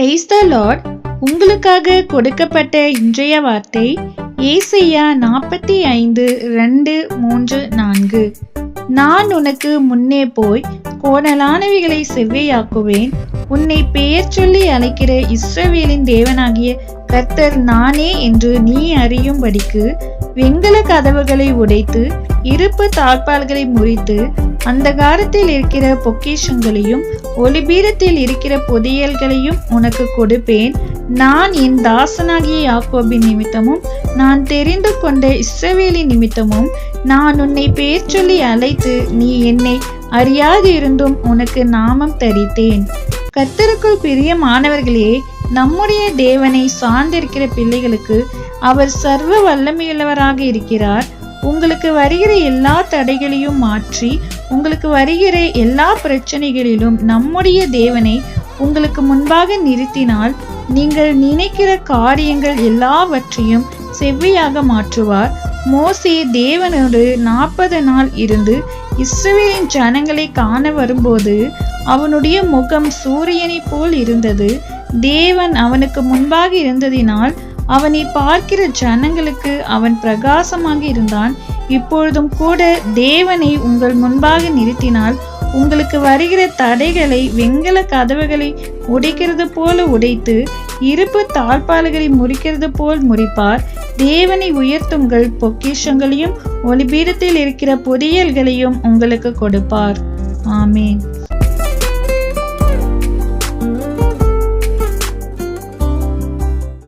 Praise the Lord உங்களுக்காக கொடுக்கப்பட்ட இன்றைய வார்த்தை ஏசையா நாற்பத்தி ஐந்து ரெண்டு மூன்று நான்கு. நான் உனக்கு முன்னே போய் கோணலானவைகளை செவ்வையாக்குவேன். உன்னை பெயர் சொல்லி அழைக்கிற இஸ்ரவேலின் தேவனாகிய கர்த்தர் நானே என்று நீ அறியும்படிக்கு வெண்கல கதவுகளை உடைத்து இருப்பு தாழ்பால்களை முறித்து அந்த காலத்தில் இருக்கிற பொக்கிஷங்களையும் ஒளிபீரத்தில் இருக்கிற புதையல்களையும் உனக்கு கொடுப்பேன். நான் என் தாசனாகிய யாக்கோபின் நிமித்தமும் நான் தெரிந்து கொண்ட இஸ்ரவேலின் நிமித்தமும் நான் உன்னை பெயர் சொல்லி அழைத்து நீ என்னை அறியாது இருந்தும் உனக்கு நாமம் தரித்தேன். கத்தருக்குள் பிரியமானவர்களே நம்முடைய தேவனை சார்ந்திருக்கிற பிள்ளைகளுக்கு அவர் சர்வ வல்லமையுள்ளவராக இருக்கிறார். உங்களுக்கு வருகிற எல்லா தடைகளையும் மாற்றி உங்களுக்கு வருகிற எல்லா பிரச்சனைகளிலும் நம்முடைய தேவனை உங்களுக்கு முன்பாக நிறுத்தினால் நீங்கள் நினைக்கிற காரியங்கள் எல்லாவற்றையும் செவ்வியாக மாற்றுவார். மோசே தேவனோடு நாற்பது நாள் இருந்து இஸ்ரவேலின் ஜனங்களை காண வரும்போது அவனுடைய முகம் சூரியனைப் போல் இருந்தது. தேவன் அவனுக்கு முன்பாக இருந்ததினால் அவனை பார்க்கிற ஜனங்களுக்கு அவன் பிரகாசமாக இருந்தான். இப்பொழுதும் கூட தேவனை உங்கள் முன்பாக நிறுத்தினால் உங்களுக்கு வருகிற தடைகளை வெங்கல கதவுகளை உடைக்கிறது போல உடைத்து இருப்பு தாழ்பால்களை முறிக்கிறது போல் முறிப்பார். தேவனை உயர்த்துங்கள் பொக்கிஷங்களையும் ஒளிபீடத்தில் இருக்கிற பொறியியல்களையும் உங்களுக்கு கொடுப்பார். ஆமேன்.